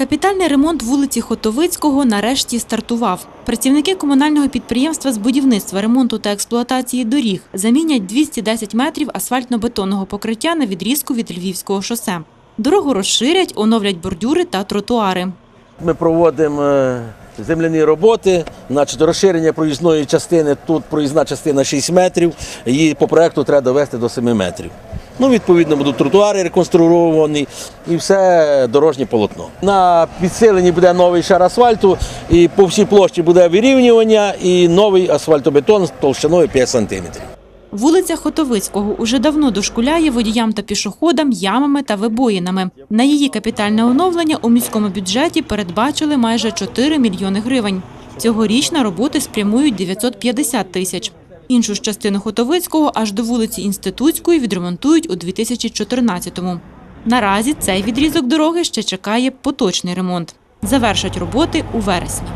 Капітальний ремонт вулиці Хотовицького нарешті стартував. Працівники комунального підприємства з будівництва, ремонту та експлуатації доріг замінять 210 метрів асфальтно-бетонного покриття на відрізку від Львівського шосе. Дорогу розширять, оновлять бордюри та тротуари. Ми проводимо е, земляні роботи, значить розширення проїзної частини. Тут проїзна частина 6 метрів, її по проекту треба довести до 7 метрів. Ну, відповідно, будуть тротуари реконструовані і все дорожнє полотно. На підсиленні буде новий шар асфальту, і по всій площі буде вирівнювання і новий асфальтобетон з толщиною 5 сантиметрів. Вулиця Хотовицького уже давно дошкуляє водіям та пішоходам ямами та вибоїнами. На її капітальне оновлення у міському бюджеті передбачили майже 4 мільйони гривень. Цьогоріч на роботи спрямують 950 тисяч. Іншу ж частину Хотовицького аж до вулиці Інститутської відремонтують у 2014-му. Наразі цей відрізок дороги ще чекає поточний ремонт. Завершать роботи у вересні.